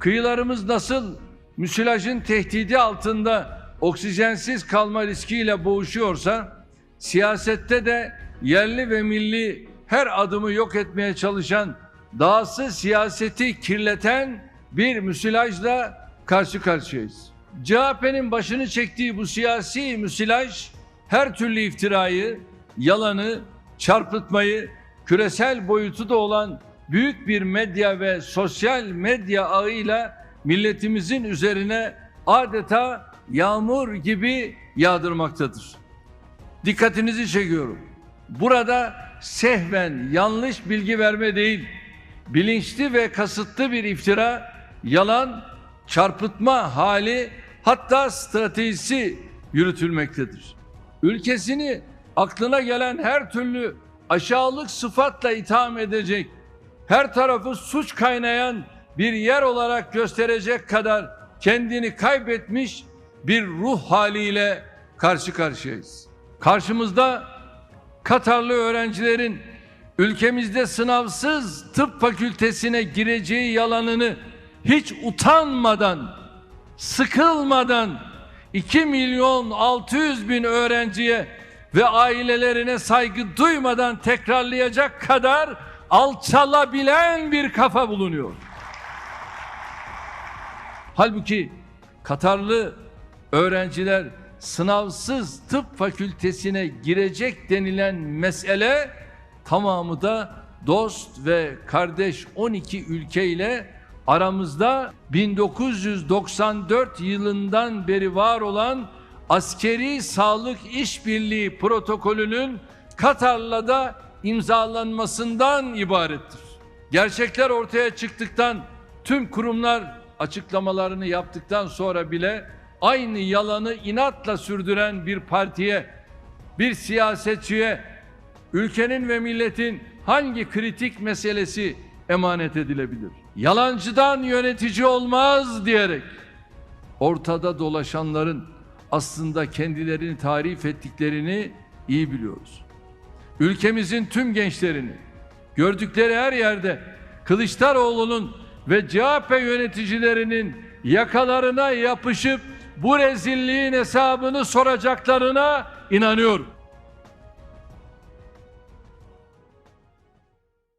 kıyılarımız nasıl müsilajın tehdidi altında oksijensiz kalma riskiyle boğuşuyorsa, siyasette de yerli ve milli her adımı yok etmeye çalışan, dahası siyaseti kirleten bir müsilajla karşı karşıyayız. CHP'nin başını çektiği bu siyasi müsilaj her türlü iftirayı, yalanı, çarpıtmayı, küresel boyutu da olan büyük bir medya ve sosyal medya ağıyla milletimizin üzerine adeta yağmur gibi yağdırmaktadır. Dikkatinizi çekiyorum. Burada sehven yanlış bilgi verme değil, bilinçli ve kasıtlı bir iftira, yalan, çarpıtma hali hatta stratejisi yürütülmektedir. Ülkesini aklına gelen her türlü aşağılık sıfatla itham edecek, her tarafı suç kaynayan bir yer olarak gösterecek kadar kendini kaybetmiş bir ruh haliyle karşı karşıyayız. Karşımızda Katarlı öğrencilerin ülkemizde sınavsız tıp fakültesine gireceği yalanını hiç utanmadan, sıkılmadan 2 milyon 600 bin öğrenciye ve ailelerine saygı duymadan tekrarlayacak kadar alçalabilen bir kafa bulunuyor. Halbuki Katarlı öğrenciler sınavsız tıp fakültesine girecek denilen mesele tamamı da dost ve kardeş 12 ülkeyle aramızda 1994 yılından beri var olan askeri sağlık işbirliği protokolünün Katar'la da imzalanmasından ibarettir. Gerçekler ortaya çıktıktan tüm kurumlar açıklamalarını yaptıktan sonra bile aynı yalanı inatla sürdüren bir partiye, bir siyasetçiye ülkenin ve milletin hangi kritik meselesi emanet edilebilir? Yalancıdan yönetici olmaz diyerek ortada dolaşanların aslında kendilerini tarif ettiklerini iyi biliyoruz. Ülkemizin tüm gençlerini gördükleri her yerde Kılıçdaroğlu'nun ve CHP yöneticilerinin yakalarına yapışıp bu rezilliğin hesabını soracaklarına inanıyorum.